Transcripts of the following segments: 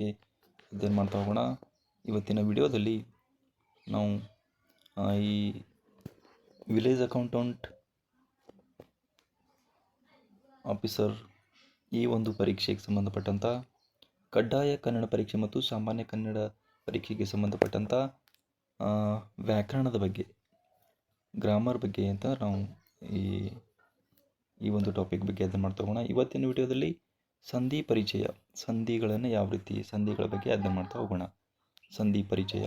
ಬಗ್ಗೆ ಮಾಡ್ತಾ ಹೋಗೋಣ? ಇವತ್ತಿನ ವಿಡಿಯೋದಲ್ಲಿ ನಾವು ಈ ವಿಲೇಜ್ ಅಕೌಂಟೆಂಟ್ ಆಫೀಸರ್ ಈ ಒಂದು ಪರೀಕ್ಷೆಗೆ ಸಂಬಂಧಪಟ್ಟಂಥ ಕಡ್ಡಾಯ ಕನ್ನಡ ಪರೀಕ್ಷೆ ಮತ್ತು ಸಾಮಾನ್ಯ ಕನ್ನಡ ಪರೀಕ್ಷೆಗೆ ಸಂಬಂಧಪಟ್ಟಂಥ ವ್ಯಾಕರಣದ ಬಗ್ಗೆ, ಗ್ರಾಮರ್ ಬಗ್ಗೆ ಅಂತ ನಾವು ಈ ಈ ಒಂದು ಟಾಪಿಕ್ ಬಗ್ಗೆ ಅದನ್ನು ಮಾಡ್ತಾ ಹೋಗೋಣ. ಇವತ್ತಿನ ವಿಡಿಯೋದಲ್ಲಿ ಸಂಧಿ ಪರಿಚಯ. ಸಂಧಿಗಳನ್ನು ಯಾವ ರೀತಿ ಸಂಧಿಗಳ ಬಗ್ಗೆ ಅಧ್ಯಯನ ಮಾಡ್ತಾ ಹೋಗೋಣ. ಸಂಧಿ ಪರಿಚಯ.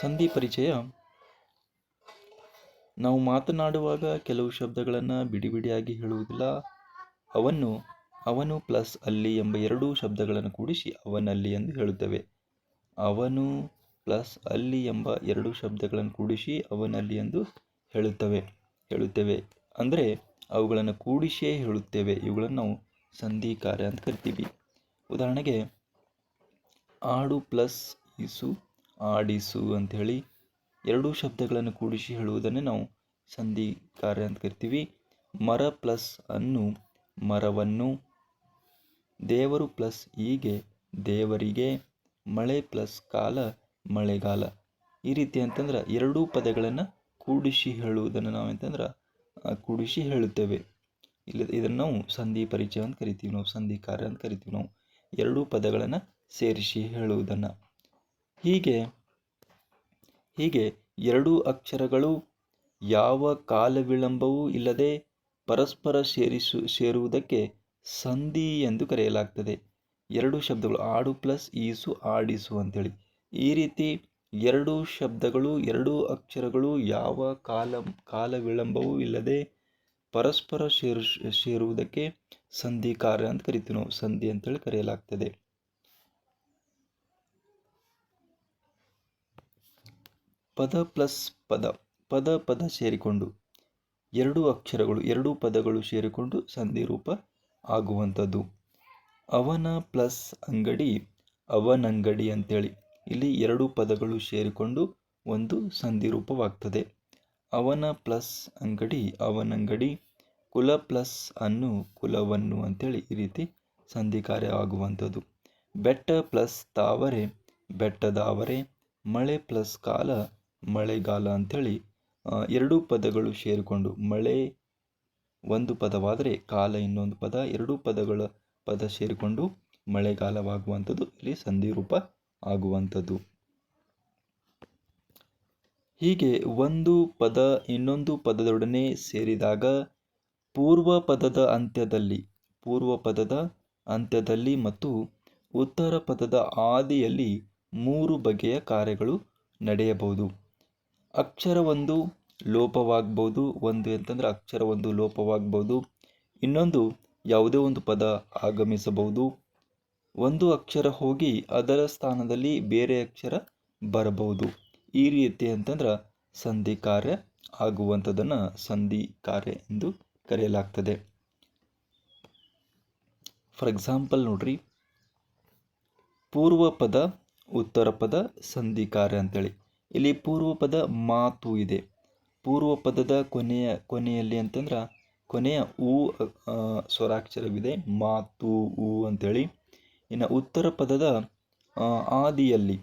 ಸಂಧಿ ಪರಿಚಯ. ನಾವು ಮಾತನಾಡುವಾಗ ಕೆಲವು ಶಬ್ದಗಳನ್ನು ಬಿಡಿ ಬಿಡಿಯಾಗಿ ಹೇಳುವುದಿಲ್ಲ. ಅವನ್ನು, ಅವನು ಪ್ಲಸ್ ಅಲ್ಲಿ ಎಂಬ ಎರಡೂ ಶಬ್ದಗಳನ್ನು ಕೂಡಿಸಿ ಅವನಲ್ಲಿ ಎಂದು ಹೇಳುತ್ತೇವೆ. ಅವನು ಪ್ಲಸ್ ಅಲ್ಲಿ ಎಂಬ ಎರಡು ಶಬ್ದಗಳನ್ನು ಕೂಡಿಸಿ ಅವನಲ್ಲಿ ಎಂದು ಹೇಳುತ್ತವೆ. ಹೇಳುತ್ತೇವೆ. ಅಂದರೆ ಅವುಗಳನ್ನು ಕೂಡಿಸಿಯೇ ಹೇಳುತ್ತೇವೆ. ಇವುಗಳನ್ನು ನಾವು ಸಂಧಿ ಕಾರ್ಯ ಅಂತ ಕರಿತೀವಿ. ಉದಾಹರಣೆಗೆ, ಆಡು ಪ್ಲಸ್ ಇಸು, ಆಡಿಸು ಅಂಥೇಳಿ ಎರಡೂ ಶಬ್ದಗಳನ್ನು ಕೂಡಿಸಿ ಹೇಳುವುದನ್ನೇ ನಾವು ಸಂಧಿ ಕಾರ್ಯ ಅಂತ ಕರಿತೀವಿ. ಮರ ಪ್ಲಸ್ ಅನ್ನು ಮರವನ್ನು, ದೇವರು ಪ್ಲಸ್ ಹೀಗೆ ದೇವರಿಗೆ, ಮಳೆ ಪ್ಲಸ್ ಕಾಲ ಮಳೆಗಾಲ. ಈ ರೀತಿ ಅಂತಂದ್ರೆ ಎರಡೂ ಪದಗಳನ್ನು ಕೂಡಿಸಿ ಹೇಳುವುದನ್ನು ನಾವು ಅಂತಂದ್ರೆ ಕೂಡಿಸಿ ಹೇಳುತ್ತೇವೆ. ಇಲ್ಲಿ ಇದನ್ನು ನಾವು ಸಂಧಿ ಪರಿಚಯ ಅಂತ ಕರಿತೀವಿ ನಾವು, ಸಂಧಿ ಕಾರ್ಯ ಅಂತ ಕರಿತೀವಿ ನಾವು. ಎರಡೂ ಪದಗಳನ್ನು ಸೇರಿಸಿ ಹೇಳುವುದನ್ನು. ಹೀಗೆ ಹೀಗೆ ಎರಡೂ ಅಕ್ಷರಗಳು ಯಾವ ಕಾಲ ವಿಳಂಬವೂ ಇಲ್ಲದೆ ಪರಸ್ಪರ ಸೇರಿಸು, ಸೇರುವುದಕ್ಕೆ ಸಂಧಿ ಎಂದು ಕರೆಯಲಾಗ್ತದೆ. ಎರಡು ಶಬ್ದಗಳು ಆಡು ಪ್ಲಸ್ ಈಸು ಆಡಿಸು ಅಂತೇಳಿ. ಈ ರೀತಿ ಎರಡು ಶಬ್ದಗಳು, ಎರಡು ಅಕ್ಷರಗಳು ಯಾವ ಕಾಲ ಕಾಲ ವಿಳಂಬವೂ ಇಲ್ಲದೆ ಪರಸ್ಪರ ಸೇರು, ಸೇರುವುದಕ್ಕೆ ಸಂಧಿ ಕಾರ್ಯ ಅಂತ ಕರಿತೀವಿ ನಾವು. ಸಂಧಿ ಅಂತೇಳಿ ಕರೆಯಲಾಗ್ತದೆ. ಪದ ಪ್ಲಸ್ ಪದ ಪದ ಪದ ಸೇರಿಕೊಂಡು ಎರಡು ಅಕ್ಷರಗಳು, ಎರಡು ಪದಗಳು ಸೇರಿಕೊಂಡು ಸಂಧಿ ರೂಪ ಆಗುವಂಥದ್ದು. ಅವನ ಪ್ಲಸ್ ಅಂಗಡಿ, ಅವನಂಗಡಿ ಅಂತೇಳಿ. ಇಲ್ಲಿ ಎರಡು ಪದಗಳು ಸೇರಿಕೊಂಡು ಒಂದು ಸಂಧಿ ರೂಪವಾಗ್ತದೆ. ಅವನ ಪ್ಲಸ್ ಅಂಗಡಿ ಅವನಂಗಡಿ ಕುಲ ಪ್ಲಸ್ ಅನ್ನು ಕುಲವನ್ನು ಅಂತೇಳಿ ಈ ರೀತಿ ಸಂಧಿ ಕಾರ್ಯ ಆಗುವಂಥದ್ದು. ಬೆಟ್ಟ ಪ್ಲಸ್ ತಾವರೆ ಬೆಟ್ಟದಾವರೆ ಮಳೆ ಪ್ಲಸ್ ಕಾಲ, ಮಳೆಗಾಲ ಅಂಥೇಳಿ ಎರಡೂ ಪದಗಳು ಸೇರಿಕೊಂಡು ಮಳೆ ಒಂದು ಪದವಾದರೆ ಕಾಲ ಇನ್ನೊಂದು ಪದ, ಎರಡೂ ಪದಗಳ ಪದ ಸೇರಿಕೊಂಡು ಮಳೆಗಾಲವಾಗುವಂಥದ್ದು ಇಲ್ಲಿ ಸಂಧಿ ರೂಪ ಆಗುವಂಥದ್ದು. ಹೀಗೆ ಒಂದು ಪದ ಇನ್ನೊಂದು ಪದದೊಡನೆ ಸೇರಿದಾಗ ಪೂರ್ವ ಪದದ ಅಂತ್ಯದಲ್ಲಿ, ಪೂರ್ವ ಪದದ ಅಂತ್ಯದಲ್ಲಿ ಮತ್ತು ಉತ್ತರ ಪದದ ಆದಿಯಲ್ಲಿ ಮೂರು ಬಗೆಯ ಕಾರ್ಯಗಳು ನಡೆಯಬಹುದು. ಅಕ್ಷರ ಒಂದು ಲೋಪವಾಗ್ಬೋದು ಒಂದು ಅಂತಂದರೆ ಅಕ್ಷರ ಒಂದು ಲೋಪವಾಗ್ಬೋದು ಇನ್ನೊಂದು ಯಾವುದೇ ಒಂದು ಪದ ಆಗಮಿಸಬಹುದು. ಒಂದು ಅಕ್ಷರ ಹೋಗಿ ಅದರ ಸ್ಥಾನದಲ್ಲಿ ಬೇರೆ ಅಕ್ಷರ ಬರಬಹುದು. ಈ ರೀತಿ ಅಂತಂದ್ರೆ ಸಂಧಿ ಕಾರ್ಯ ಆಗುವಂಥದ್ದನ್ನು ಸಂಧಿ ಕಾರ್ಯ ಎಂದು ಕರೆಯಲಾಗ್ತದೆ. ಫಾರ್ ಎಕ್ಸಾಂಪಲ್ ನೋಡ್ರಿ, ಪೂರ್ವ ಪದ, ಉತ್ತರ ಪದ, ಸಂಧಿ ಕಾರ್ಯ ಅಂತೇಳಿ. ಇಲ್ಲಿ ಪೂರ್ವ ಪದ ಮಾತು ಇದೆ. ಪೂರ್ವ ಪದದ ಕೊನೆಯ, ಕೊನೆಯಲ್ಲಿ ಅಂತಂದ್ರೆ ಕೊನೆಯ ಉ ಸ್ವರಾಕ್ಷರವಿದೆ. ಮಾತು ಉ ಅಂತೇಳಿ. ಇನ್ನು ಉತ್ತರ ಪದದ ಆದಿಯಲ್ಲಿ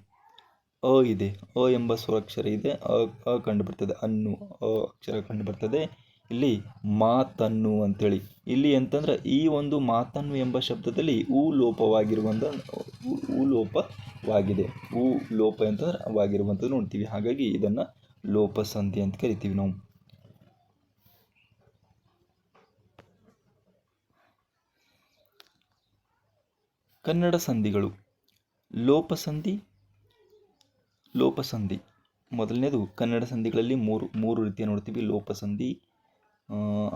ಅ ಇದೆ. ಅ ಎಂಬ ಸ್ವರಾಕ್ಷರ ಇದೆ. ಅ ಅ ಕಂಡುಬರ್ತದೆ. ಅನ್ನು, ಅ ಅಕ್ಷರ ಕಂಡುಬರ್ತದೆ. ಇಲ್ಲಿ ಮಾತನ್ನು ಅಂತೇಳಿ. ಇಲ್ಲಿ ಅಂತಂದ್ರೆ ಈ ಒಂದು ಮಾತನ್ನು ಎಂಬ ಶಬ್ದದಲ್ಲಿ ಊ ಲೋಪವಾಗಿರುವಂಥ ಉ ಲೋಪವಾಗಿದೆ. ಊ ಲೋಪ ಅಂತಂದ್ರೆ ವಾಗಿರುವಂಥದ್ದು ನೋಡ್ತೀವಿ. ಹಾಗಾಗಿ ಇದನ್ನು ಲೋಪಸಂಧಿ ಅಂತ ಕರಿತೀವಿ ನಾವು. ಕನ್ನಡ ಸಂಧಿಗಳು. ಲೋಪಸಂಧಿ ಲೋಪಸಂಧಿ. ಮೊದಲನೇದು ಕನ್ನಡ ಸಂಧಿಗಳಲ್ಲಿ ಮೂರು ಮೂರು ರೀತಿಯ ನೋಡ್ತೀವಿ. ಲೋಪಸಂಧಿ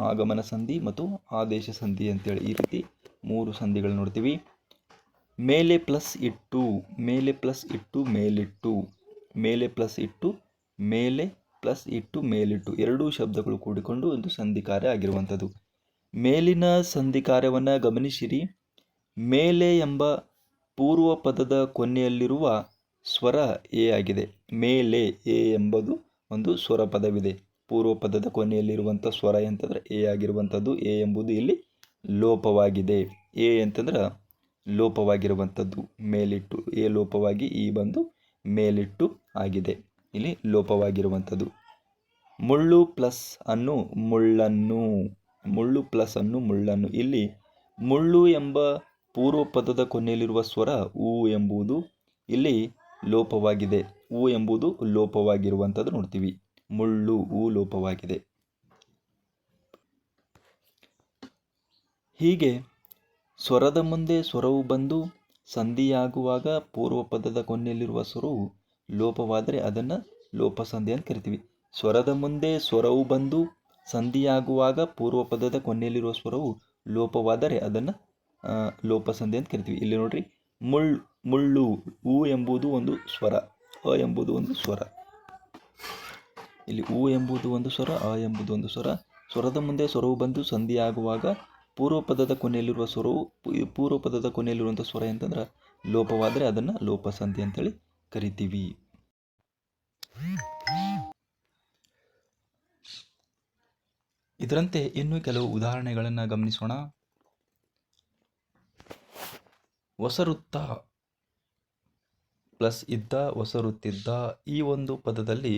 ಆಗಮನ ಸಂಧಿ ಮತ್ತು ಆದೇಶ ಸಂಧಿ ಅಂತೇಳಿ ಈ ರೀತಿ ಮೂರು ಸಂಧಿಗಳು ನೋಡ್ತೀವಿ. ಮೇಲೆ ಪ್ಲಸ್ ಇಟ್ಟು, ಮೇಲೆ ಪ್ಲಸ್ ಇಟ್ಟು, ಮೇಲಿಟ್ಟು. ಮೇಲೆ ಪ್ಲಸ್ ಇಟ್ಟು, ಮೇಲೆ ಪ್ಲಸ್ ಇಟ್ಟು, ಮೇಲಿಟ್ಟು. ಎರಡೂ ಶಬ್ದಗಳು ಕೂಡಿಕೊಂಡು ಒಂದು ಸಂಧಿ ಕಾರ್ಯ ಆಗಿರುವಂಥದ್ದು. ಮೇಲಿನ ಸಂಧಿ ಕಾರ್ಯವನ್ನು ಗಮನಿಸಿರಿ. ಮೇಲೆ ಎಂಬ ಪೂರ್ವ ಪದದ ಕೊನೆಯಲ್ಲಿರುವ ಸ್ವರ ಎ ಆಗಿದೆ. ಮೇಲೆ ಎ ಎಂಬುದು ಒಂದು ಸ್ವರ ಪದವಿದೆ. ಪೂರ್ವ ಪದದ ಕೊನೆಯಲ್ಲಿರುವಂಥ ಸ್ವರ ಎಂತಂದರೆ ಎ ಆಗಿರುವಂಥದ್ದು. ಎ ಎಂಬುದು ಇಲ್ಲಿ ಲೋಪವಾಗಿದೆ. ಎ ಅಂತಂದ್ರೆ ಲೋಪವಾಗಿರುವಂಥದ್ದು. ಮೇಲಿಟ್ಟು ಎ ಲೋಪವಾಗಿ ಈ ಬಂದು ಮೇಲಿಟ್ಟು ಆಗಿದೆ. ಇಲ್ಲಿ ಲೋಪವಾಗಿರುವಂಥದ್ದು. ಮುಳ್ಳು ಪ್ಲಸ್ ಅನ್ನು ಮುಳ್ಳನ್ನು, ಮುಳ್ಳು ಪ್ಲಸ್ ಅನ್ನು ಮುಳ್ಳನ್ನು. ಇಲ್ಲಿ ಮುಳ್ಳು ಎಂಬ ಪೂರ್ವ ಪದದ ಕೊನೆಯಲ್ಲಿರುವ ಸ್ವರ ಉ ಎಂಬುದು ಇಲ್ಲಿ ಲೋಪವಾಗಿದೆ. ಉ ಎಂಬುದು ಲೋಪವಾಗಿರುವಂಥದ್ದು ನೋಡ್ತೀವಿ. ಮುಳ್ಳು ಉ ಲೋಪವಾಗಿದೆ. ಹೀಗೆ ಸ್ವರದ ಮುಂದೆ ಸ್ವರವು ಬಂದು ಸಂಧಿಯಾಗುವಾಗ ಪೂರ್ವ ಪದದ ಕೊನೆಯಲ್ಲಿರುವ ಸ್ವರವು ಲೋಪವಾದರೆ ಅದನ್ನು ಲೋಪಸಂಧಿ ಅಂತ ಕರಿತೀವಿ. ಸ್ವರದ ಮುಂದೆ ಸ್ವರವು ಬಂದು ಸಂಧಿಯಾಗುವಾಗ ಪೂರ್ವ ಪದದ ಕೊನೆಯಲ್ಲಿರುವ ಸ್ವರವು ಲೋಪವಾದರೆ ಅದನ್ನು ಲೋಪಸಂಧಿ ಅಂತ ಕರಿತೀವಿ. ಇಲ್ಲಿ ನೋಡ್ರಿ ಮುಳ್ಳು ಮುಳ್ಳು ಉ ಎಂಬುದು ಒಂದು ಸ್ವರ, ಅ ಎಂಬುದು ಒಂದು ಸ್ವರ. ಇಲ್ಲಿ ಉ ಎಂಬುದು ಒಂದು ಸ್ವರ, ಅ ಎಂಬುದು ಒಂದು ಸ್ವರ. ಸ್ವರದ ಮುಂದೆ ಸ್ವರವು ಬಂದು ಸಂಧಿಯಾಗುವಾಗ ಪೂರ್ವ ಪದದ ಕೊನೆಯಲ್ಲಿರುವ ಸ್ವರವು ಪೂರ್ವ ಪದದ ಕೊನೆಯಲ್ಲಿರುವಂಥ ಸ್ವರ ಅಂತಂದ್ರೆ ಲೋಪವಾದರೆ ಅದನ್ನು ಲೋಪಸಂಧಿ ಅಂತೇಳಿ ಕರಿತೀವಿ. ಇದರಂತೆ ಇನ್ನೂ ಕೆಲವು ಉದಾಹರಣೆಗಳನ್ನು ಗಮನಿಸೋಣ. ಹೊಸರುತ್ತ ಪ್ಲಸ್ ಇದ್ದ ಹೊಸರುತ್ತಿದ್ದ ಈ ಒಂದು ಪದದಲ್ಲಿ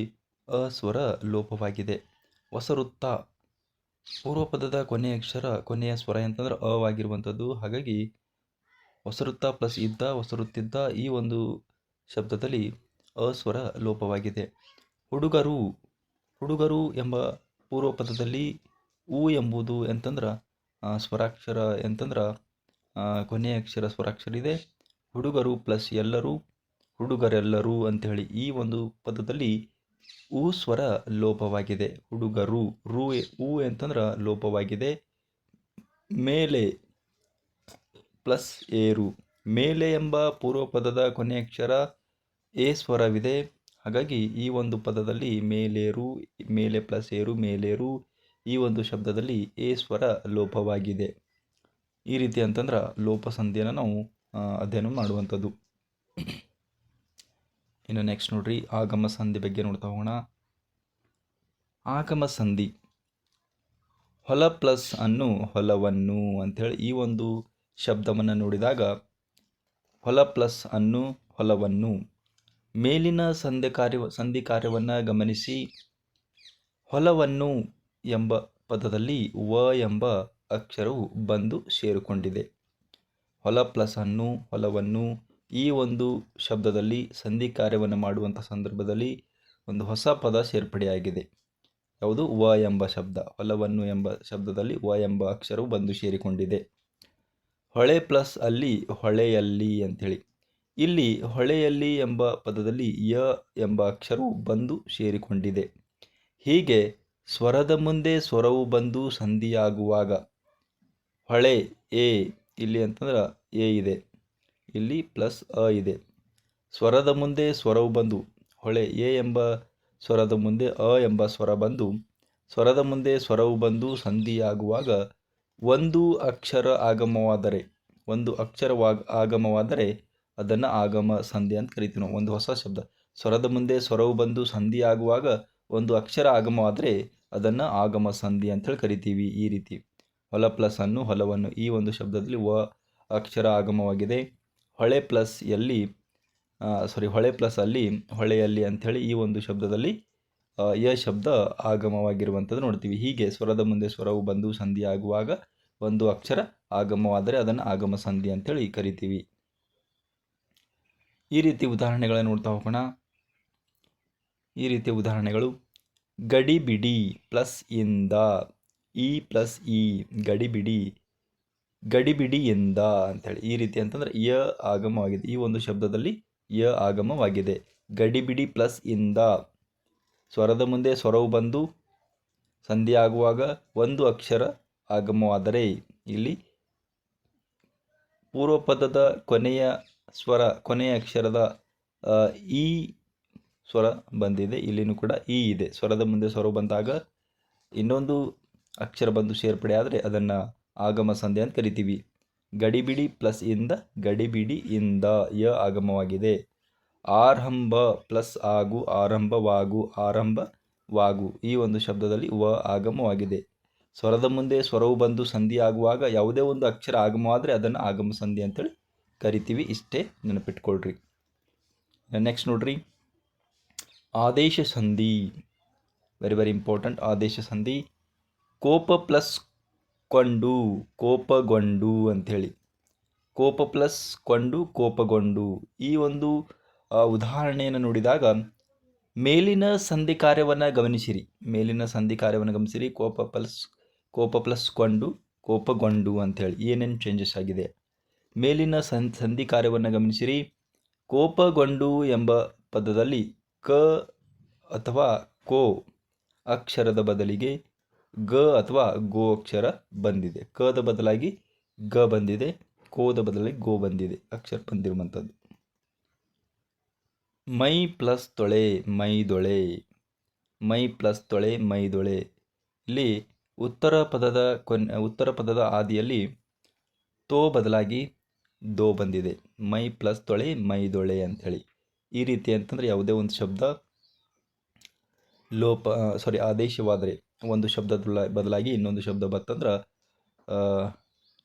ಅ ಸ್ವರ ಲೋಪವಾಗಿದೆ. ಹೊಸರುತ್ತ ಪೂರ್ವ ಪದದ ಕೊನೆಯ ಅಕ್ಷರ ಕೊನೆಯ ಸ್ವರ ಅಂತಂದ್ರೆ ಅವಾಗಿರುವಂಥದ್ದು ಹಾಗಾಗಿ ಹೊಸರುತ್ತ ಪ್ಲಸ್ ಇದ್ದ ಹೊಸರುತ್ತಿದ್ದ ಈ ಒಂದು ಶಬ್ದದಲ್ಲಿ ಅ ಸ್ವರ ಲೋಪವಾಗಿದೆ. ಹುಡುಗರು ಹುಡುಗರು ಎಂಬ ಪೂರ್ವ ಪದದಲ್ಲಿ ಉ ಎಂಬುದು ಎಂತಂದ್ರೆ ಸ್ವರಾಕ್ಷರ ಎಂತಂದ್ರೆ ಕೊನೆಯ ಅಕ್ಷರ ಸ್ವರಾಕ್ಷರ ಇದೆ. ಹುಡುಗರು ಪ್ಲಸ್ ಎಲ್ಲರೂ, ಹುಡುಗರೆಲ್ಲರೂ ಅಂಥೇಳಿ ಈ ಒಂದು ಪದದಲ್ಲಿ ಉ ಸ್ವರ ಲೋಪವಾಗಿದೆ. ಹುಡುಗರು, ರು ಊ ಅಂತಂದ್ರೆ ಲೋಪವಾಗಿದೆ. ಮೇಲೆ ಪ್ಲಸ್ ಏರು ಮೇಲೆ ಎಂಬ ಪೂರ್ವ ಪದದ ಕೊನೆಯ ಅಕ್ಷರ ಎ ಸ್ವರವಿದೆ. ಹಾಗಾಗಿ ಈ ಒಂದು ಪದದಲ್ಲಿ ಮೇಲೇರು ಮೇಲೆ ಪ್ಲಸ್ ಏರು ಮೇಲೇರು ಈ ಒಂದು ಶಬ್ದದಲ್ಲಿ ಎ ಸ್ವರ ಲೋಪವಾಗಿದೆ. ಈ ರೀತಿ ಅಂತಂದ್ರೆ ಲೋಪಸಂಧಿಯನ್ನು ನಾವು ಅಧ್ಯಯನ ಮಾಡುವಂಥದ್ದು. ಇನ್ನು ನೆಕ್ಸ್ಟ್ ನೋಡ್ರಿ ಆಗಮ ಸಂಧಿ ಬಗ್ಗೆ ನೋಡ್ತಾ ಹೋಗೋಣ. ಆಗಮ ಸಂಧಿ ಹೊಲ ಪ್ಲಸ್ ಅನ್ನು ಹೊಲವನ್ನು ಅಂಥೇಳಿ ಈ ಒಂದು ಶಬ್ದವನ್ನು ನೋಡಿದಾಗ, ಹೊಲ ಪ್ಲಸ್ ಅನ್ನು ಹೊಲವನ್ನು ಮೇಲಿನ ಸಂಧಿ ಕಾರ್ಯ ಸಂಧಿ ಕಾರ್ಯವನ್ನು ಗಮನಿಸಿ, ಹೊಲವನ್ನು ಎಂಬ ಪದದಲ್ಲಿ ವ ಎಂಬ ಅಕ್ಷರವು ಬಂದು ಸೇರಿಕೊಂಡಿದೆ. ಹೊಲ ಪ್ಲಸ್ ಅನ್ನು ಹೊಲವನ್ನು, ಈ ಒಂದು ಶಬ್ದದಲ್ಲಿ ಸಂಧಿ ಕಾರ್ಯವನ್ನು ಮಾಡುವಂಥ ಸಂದರ್ಭದಲ್ಲಿ ಒಂದು ಹೊಸ ಪದ ಸೇರ್ಪಡೆಯಾಗಿದೆ. ಯಾವುದು? ವ ಎಂಬ ಶಬ್ದ. ಹೊಲವನ್ನು ಎಂಬ ಶಬ್ದದಲ್ಲಿ ವ ಎಂಬ ಅಕ್ಷರವು ಬಂದು ಸೇರಿಕೊಂಡಿದೆ. ಹೊಳೆ ಪ್ಲಸ್ ಅಲ್ಲಿ ಹೊಳೆಯಲ್ಲಿ ಅಂಥೇಳಿ. ಇಲ್ಲಿ ಹೊಳೆಯಲ್ಲಿ ಎಂಬ ಪದದಲ್ಲಿ ಯ ಎಂಬ ಅಕ್ಷರವು ಬಂದು ಸೇರಿಕೊಂಡಿದೆ. ಹೀಗೆ ಸ್ವರದ ಮುಂದೆ ಸ್ವರವು ಬಂದು ಸಂಧಿಯಾಗುವಾಗ ಹೊಳೆ ಎ ಇಲ್ಲಿ ಅಂತಂದ್ರೆ ಎ ಇದೆ. ಇಲ್ಲಿ ಪ್ಲಸ್ ಅ ಇದೆ. ಸ್ವರದ ಮುಂದೆ ಸ್ವರವು ಬಂದು, ಹೊಳೆ ಎ ಎಂಬ ಸ್ವರದ ಮುಂದೆ ಅ ಎಂಬ ಸ್ವರ ಬಂದು, ಸ್ವರದ ಮುಂದೆ ಸ್ವರವು ಬಂದು ಸಂಧಿಯಾಗುವಾಗ ಒಂದು ಅಕ್ಷರ ಆಗಮವಾದರೆ, ಒಂದು ಅಕ್ಷರವಾಗ ಆಗಮವಾದರೆ ಅದನ್ನು ಆಗಮ ಸಂಧಿ ಅಂತ ಕರಿತೀವಿ ನಾವು. ಒಂದು ಹೊಸ ಶಬ್ದ. ಸ್ವರದ ಮುಂದೆ ಸ್ವರವು ಬಂದು ಸಂಧಿಯಾಗುವಾಗ ಒಂದು ಅಕ್ಷರ ಆಗಮವಾದರೆ ಅದನ್ನು ಆಗಮ ಸಂಧಿ ಅಂತೇಳಿ ಕರಿತೀವಿ ಈ ರೀತಿ. ಹೊಲ ಪ್ಲಸ್ ಅನ್ನು, ಹೊಲವನ್ನು ಈ ಒಂದು ಶಬ್ದದಲ್ಲಿ ವ ಅಕ್ಷರ ಆಗಮವಾಗಿದೆ. ಹೊಳೆ ಪ್ಲಸ್ ಎಲ್ಲಿ ಸಾರಿ ಹೊಳೆ ಪ್ಲಸ್ ಅಲ್ಲಿ, ಹೊಳೆಯಲ್ಲಿ ಅಂಥೇಳಿ ಈ ಒಂದು ಶಬ್ದದಲ್ಲಿ ಯ ಶಬ್ದ ಆಗಮವಾಗಿರುವಂಥದ್ದು ನೋಡ್ತೀವಿ. ಹೀಗೆ ಸ್ವರದ ಮುಂದೆ ಸ್ವರವು ಬಂದು ಸಂಧಿ ಆಗುವಾಗ ಒಂದು ಅಕ್ಷರ ಆಗಮವಾದರೆ ಅದನ್ನು ಆಗಮ ಸಂಧಿ ಅಂತೇಳಿ ಕರಿತೀವಿ. ಈ ರೀತಿ ಉದಾಹರಣೆಗಳನ್ನು ನೋಡ್ತಾ ಹೋಗೋಣ. ಈ ರೀತಿಯ ಉದಾಹರಣೆಗಳು ಗಡಿಬಿಡಿ ಪ್ಲಸ್ ಇಂದ ಇ ಪ್ಲಸ್ ಇ, ಗಡಿಬಿಡಿ ಗಡಿಬಿಡಿಯಿಂದ ಅಂಥೇಳಿ ಈ ರೀತಿ ಅಂತಂದರೆ ಯ ಆಗಮವಾಗಿದೆ. ಈ ಒಂದು ಶಬ್ದದಲ್ಲಿ ಯ ಆಗಮವಾಗಿದೆ. ಗಡಿಬಿಡಿ ಪ್ಲಸ್ ಇಂದ. ಸ್ವರದ ಮುಂದೆ ಸ್ವರವು ಬಂದು ಸಂಧಿಯಾಗುವಾಗ ಒಂದು ಅಕ್ಷರ ಆಗಮವಾದರೆ ಇಲ್ಲಿ ಪೂರ್ವಪದದ ಕೊನೆಯ ಸ್ವರ, ಕೊನೆಯ ಅಕ್ಷರದ ಈ ಸ್ವರ ಬಂದಿದೆ. ಇಲ್ಲಿನೂ ಕೂಡ ಈ ಇದೆ. ಸ್ವರದ ಮುಂದೆ ಸ್ವರ ಬಂದಾಗ ಇನ್ನೊಂದು ಅಕ್ಷರ ಬಂದು ಸೇರ್ಪಡೆ ಆದರೆ ಅದನ್ನು ಆಗಮ ಸಂಧಿ ಅಂತ ಕರಿತೀವಿ. ಗಡಿಬಿಡಿ ಪ್ಲಸ್ ಇಂದ ಗಡಿಬಿಡಿ ಇಂದ ಯ ಆಗಮವಾಗಿದೆ. ಆರಂಭ ಪ್ಲಸ್ ಆಗು ಆರಂಭವಾಗು ಆರಂಭವಾಗು ಈ ಒಂದು ಶಬ್ದದಲ್ಲಿ ವ ಆಗಮವಾಗಿದೆ. ಸ್ವರದ ಮುಂದೆ ಸ್ವರವು ಬಂದು ಸಂಧಿ ಆಗುವಾಗ ಯಾವುದೇ ಒಂದು ಅಕ್ಷರ ಆಗಮವಾದರೆ ಅದನ್ನು ಆಗಮ ಸಂಧಿ ಅಂತೇಳಿ ಕರಿತೀವಿ. ಇಷ್ಟೇ ನೆನಪಿಟ್ಕೊಳ್ರಿ. ನೆಕ್ಸ್ಟ್ ನೋಡ್ರಿ. ಆದೇಶ ಸಂಧಿ. ವೆರಿ ವೆರಿ ಇಂಪಾರ್ಟೆಂಟ್ ಆದೇಶ ಸಂಧಿ. ಕೋಪ ಪ್ಲಸ್ ಕೊಂಡು, ಕೋಪಗೊಂಡು ಅಂಥೇಳಿ. ಕೋಪ ಪ್ಲಸ್ ಕೊಂಡು, ಕೋಪಗೊಂಡು ಈ ಒಂದು ಉದಾಹರಣೆಯನ್ನು ನೋಡಿದಾಗ ಮೇಲಿನ ಸಂಧಿ ಕಾರ್ಯವನ್ನು ಗಮನಿಸಿರಿ. ಮೇಲಿನ ಸಂಧಿ ಕಾರ್ಯವನ್ನು ಗಮನಿಸಿರಿ. ಕೋಪ ಪ್ಲಸ್ ಕೋಪ ಪ್ಲಸ್ ಕೊಂಡು, ಕೋಪಗೊಂಡು ಅಂಥೇಳಿ ಏನೇನು ಚೇಂಜಸ್ ಆಗಿದೆ? ಮೇಲಿನ ಸಂ, ಸಂಧಿ ಕಾರ್ಯವನ್ನು ಗಮನಿಸಿರಿ. ಕೋಪಗೊಂಡು ಎಂಬ ಪದದಲ್ಲಿ ಕ ಅಥವಾ ಕೋ ಅಕ್ಷರದ ಬದಲಿಗೆ ಗ ಅಥವಾ ಗೋ ಅಕ್ಷರ ಬಂದಿದೆ ಕದ ಬದಲಾಗಿ ಗ ಬಂದಿದೆ. ಕೋದ ಬದಲಾಗಿ ಗೋ ಬಂದಿದೆ. ಅಕ್ಷರ ಬಂದಿರುವಂಥದ್ದು. ಮೈ ಪ್ಲಸ್ ತೊಳೆ ಮೈದೊಳೆ ಮೈ ಪ್ಲಸ್ ತೊಳೆ ಮೈದೊಳೆ ಇಲ್ಲಿ ಉತ್ತರ ಪದದ ಕೊನ್, ಉತ್ತರ ಪದದ ಆದಿಯಲ್ಲಿ ತೋ ಬದಲಾಗಿ ದೋ ಬಂದಿದೆ. ಮೈ ಪ್ಲಸ್ ತೊಳೆ ಮೈದೊಳೆ ಅಂಥೇಳಿ. ಈ ರೀತಿ ಅಂತಂದರೆ ಯಾವುದೇ ಒಂದು ಶಬ್ದ ಲೋಪ ಸಾರಿ ಆದೇಶವಾದರೆ ಒಂದು ಶಬ್ದದ ಬದಲಾಗಿ ಇನ್ನೊಂದು ಶಬ್ದ ಬತ್ತಂದ್ರೆ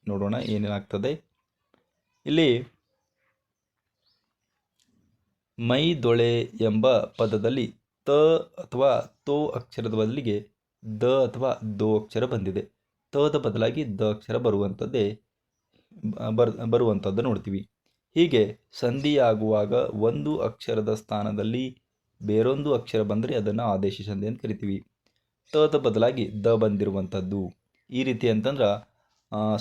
ನೋಡೋಣ ಏನೇನಾಗ್ತದೆ. ಇಲ್ಲಿ ಮೈ ದೊಳೆ ಎಂಬ ಪದದಲ್ಲಿ ತ ಅಥವಾ ತೋ ಅಕ್ಷರದ ಬದಲಿಗೆ ದ ಅಥವಾ ದೋ ಅಕ್ಷರ ಬಂದಿದೆ. ತದ ಬದಲಾಗಿ ದ ಅಕ್ಷರ ಬರುವಂಥದ್ದೇ ಬರ್ ಬರುವಂಥದ್ದು ನೋಡ್ತೀವಿ. ಹೀಗೆ ಸಂಧಿಯಾಗುವಾಗ ಒಂದು ಅಕ್ಷರದ ಸ್ಥಾನದಲ್ಲಿ ಬೇರೊಂದು ಅಕ್ಷರ ಬಂದರೆ ಅದನ್ನು ಆದೇಶ ಸಂಧಿ ಅಂತ ಕರಿತೀವಿ. ತದ ಬದಲಾಗಿ ದ ಬಂದಿರುವಂಥದ್ದು. ಈ ರೀತಿ ಅಂತಂದ್ರೆ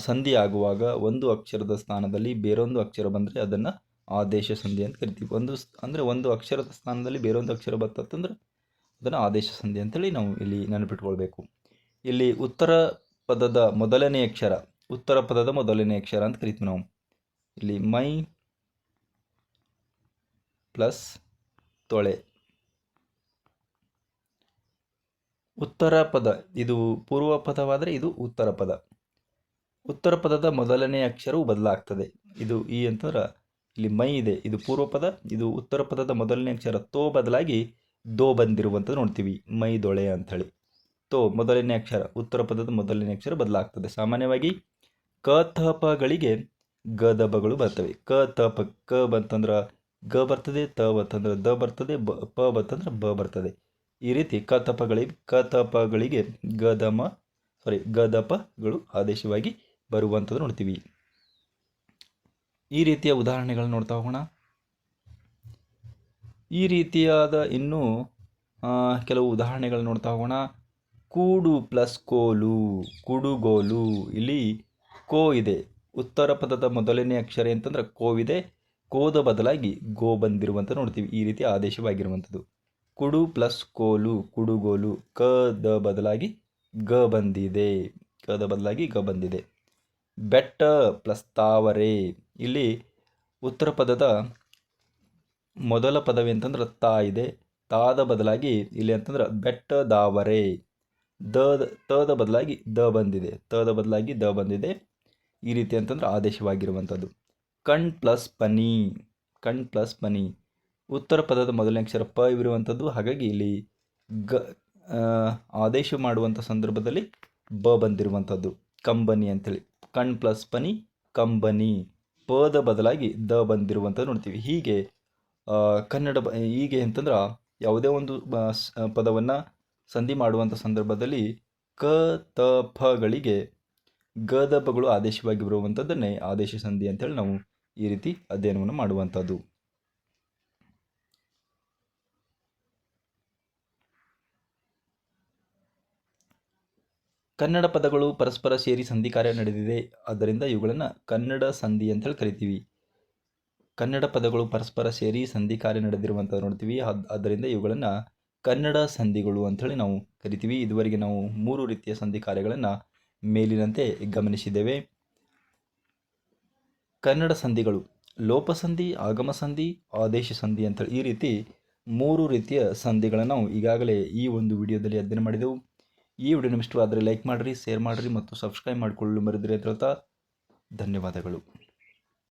ಸಂಧಿ ಆಗುವಾಗ ಒಂದು ಅಕ್ಷರದ ಸ್ಥಾನದಲ್ಲಿ ಬೇರೊಂದು ಅಕ್ಷರ ಬಂದರೆ ಅದನ್ನು ಆದೇಶ ಸಂಧಿ ಅಂತ ಕರಿತೀವಿ. ಒಂದು ಅಂದರೆ ಒಂದು ಅಕ್ಷರದ ಸ್ಥಾನದಲ್ಲಿ ಬೇರೊಂದು ಅಕ್ಷರ ಬರ್ತಂದ್ರೆ ಅದನ್ನು ಆದೇಶ ಸಂಧಿ ಅಂತೇಳಿ ನಾವು ಇಲ್ಲಿ ನೆನಪಿಟ್ಕೊಳ್ಬೇಕು. ಇಲ್ಲಿ ಉತ್ತರ ಪದದ ಮೊದಲನೇ ಅಕ್ಷರ, ಉತ್ತರ ಪದದ ಮೊದಲನೇ ಅಕ್ಷರ ಅಂತ ಕರಿತೀವಿ ನಾವು. ಇಲ್ಲಿ ಮೈ ಪ್ಲಸ್ ತೊಳೆ. ಉತ್ತರ ಪದ. ಇದು ಪೂರ್ವ ಪದವಾದರೆ ಇದು ಉತ್ತರ ಪದ. ಉತ್ತರ ಪದದ ಮೊದಲನೇ ಅಕ್ಷರವು ಬದಲಾಗ್ತದೆ. ಇದು ಈ ಅಂತಂದ್ರೆ ಇಲ್ಲಿ ಮೈ ಇದೆ. ಇದು ಪೂರ್ವ ಪದ. ಇದು ಉತ್ತರ ಪದದ ಮೊದಲನೇ ಅಕ್ಷರ ತೋ ಬದಲಾಗಿ ದೋ ಬಂದಿರುವಂಥದ್ದು ನೋಡ್ತೀವಿ. ಮೈ ದೊಳೆ ಅಂಥೇಳಿ. ತೋ ಮೊದಲನೇ ಅಕ್ಷರ, ಉತ್ತರ ಪದದ ಮೊದಲನೇ ಅಕ್ಷರ ಬದಲಾಗ್ತದೆ. ಸಾಮಾನ್ಯವಾಗಿ ಕ ಥಪಗಳಿಗೆ ಪಗಳಿಗೆ ಗ ದಬಗಳು ಬಗಳು ಬರ್ತವೆ. ಕ ತಪ ಕ ಬಂತಂದ್ರೆ ಗ ಬರ್ತದೆ, ತ ಬರ್ತಂದ್ರೆ ದ ಬರ್ತದೆ, ಬ, ಪ ಬರ್ತಂದ್ರೆ ಬ ಬರ್ತದೆ. ಈ ರೀತಿ ಕತಪಗಳಿಗೆ ಕತಪಗಳಿಗೆ ಪಗಳಿಗೆ ಕ ತ ಪಗಳಿಗೆ ಗ ದ ಮ ಸಾರಿ ಗದಪಗಳು ಆದೇಶವಾಗಿ ಬರುವಂಥದ್ದು ನೋಡ್ತೀವಿ. ಈ ರೀತಿಯ ಉದಾಹರಣೆಗಳನ್ನ ನೋಡ್ತಾ ಹೋಗೋಣ. ಈ ರೀತಿಯಾದ ಇನ್ನೂ ಕೆಲವು ಉದಾಹರಣೆಗಳು ನೋಡ್ತಾ ಹೋಗೋಣ. ಕೂಡು ಪ್ಲಸ್ ಕೋಲು, ಕುಡುಗೋಲು. ಇಲ್ಲಿ ಕೋ ಇದೆ. ಉತ್ತರ ಪದದ ಮೊದಲನೇ ಅಕ್ಷರ ಅಂತಂದ್ರೆ ಕೋವಿದೆ ಕೋದ ಬದಲಾಗಿ ಗೋ ಬಂದಿರುವಂಥ ನೋಡ್ತೀವಿ. ಈ ರೀತಿ ಆದೇಶವಾಗಿರುವಂಥದ್ದು. ಕುಡು ಪ್ಲಸ್ ಕೋಲು, ಕುಡುಗೋಲು, ಕ, ದ ಬದಲಾಗಿ ಗ ಬಂದಿದೆ. ಕದ ಬದಲಾಗಿ ಗ ಬಂದಿದೆ. ಬೆಟ್ಟ ಪ್ಲಸ್ ತಾವರೆ. ಇಲ್ಲಿ ಉತ್ತರ ಪದದ ಮೊದಲ ಪದವಿ ಅಂತಂದ್ರೆ ತಾ ಇದೆ. ತಾದ ಬದಲಾಗಿ ಇಲ್ಲಿ ಅಂತಂದ್ರೆ ಬೆಟ್ಟ ದಾವರೆ. ದ ತದ ಬದಲಾಗಿ ದ ಬಂದಿದೆ. ತದ ಬದಲಾಗಿ ದ ಬಂದಿದೆ. ಈ ರೀತಿ ಅಂತಂದ್ರೆ ಆದೇಶವಾಗಿರುವಂಥದ್ದು. ಕಣ್ ಪ್ಲಸ್ ಪನಿ. ಕಣ್ ಪ್ಲಸ್ ಪನಿ. ಉತ್ತರ ಪದದ ಮೊದಲನೇ ಅಕ್ಷರ ಪ ಇರುವಂಥದ್ದು. ಹಾಗಾಗಿ ಇಲ್ಲಿ ಗ ಆದೇಶ ಮಾಡುವಂಥ ಸಂದರ್ಭದಲ್ಲಿ ಬ ಬಂದಿರುವಂಥದ್ದು. ಕಂಬನಿ ಅಂತೇಳಿ. ಕಣ್ ಪ್ಲಸ್ ಪನಿ, ಕಂಬನಿ. ಪದ ಬದಲಾಗಿ ದ ಬಂದಿರುವಂಥದ್ದು ನೋಡ್ತೀವಿ. ಹೀಗೆ ಕನ್ನಡ ಹೀಗೆ ಅಂತಂದ್ರೆ ಯಾವುದೇ ಒಂದು ಪದವನ್ನು ಸಂಧಿ ಮಾಡುವಂಥ ಸಂದರ್ಭದಲ್ಲಿ ಕ, ತ ಫಗಳಿಗೆ ದ ಪಗಳು ಆದೇಶವಾಗಿ ಬರುವಂಥದ್ದನ್ನೇ ಆದೇಶ ಸಂಧಿ ಅಂತೇಳಿ ನಾವು ಈ ರೀತಿ ಅಧ್ಯಯನವನ್ನು ಮಾಡುವಂಥದ್ದು. ಕನ್ನಡ ಪದಗಳು ಪರಸ್ಪರ ಸೇರಿ ಸಂಧಿ ಕಾರ್ಯ ನಡೆದಿದೆ. ಆದ್ದರಿಂದ ಇವುಗಳನ್ನು ಕನ್ನಡ ಸಂಧಿ ಅಂತೇಳಿ ಕರಿತೀವಿ. ಕನ್ನಡ ಪದಗಳು ಪರಸ್ಪರ ಸೇರಿ ಸಂಧಿ ಕಾರ್ಯ ನಡೆದಿರುವಂಥ ನೋಡ್ತೀವಿ. ಆದ್ದರಿಂದ ಇವುಗಳನ್ನು ಕನ್ನಡ ಸಂಧಿಗಳು ಅಂಥೇಳಿ ನಾವು ಕರಿತೀವಿ. ಇದುವರೆಗೆ ನಾವು ಮೂರು ರೀತಿಯ ಸಂಧಿ ಕಾರ್ಯಗಳನ್ನು ಮೇಲಿನಂತೆ ಗಮನಿಸಿದ್ದೇವೆ. ಕನ್ನಡ ಸಂಧಿಗಳು ಲೋಪಸಂಧಿ ಆಗಮ ಸಂಧಿ, ಆದೇಶ ಸಂಧಿ ಅಂತೇಳಿ ಈ ರೀತಿ ಮೂರು ರೀತಿಯ ಸಂಧಿಗಳನ್ನು ನಾವು ಈಗಾಗಲೇ ಈ ಒಂದು ವಿಡಿಯೋದಲ್ಲಿ ಅಧ್ಯಯನ ಮಾಡಿದೆವು. ಈ ವಿಡಿಯೋ ನಿಮ್ಮಿಷ್ಟವಾದರೆ ಲೈಕ್ ಮಾಡಿರಿ ಶೇರ್ ಮಾಡಿರಿ ಮತ್ತು ಸಬ್ಸ್ಕ್ರೈಬ್ ಮಾಡಿಕೊಳ್ಳಲು ಮರೆದಿರಿ ಅಂತ ಹೇಳ್ತಾ ಧನ್ಯವಾದಗಳು.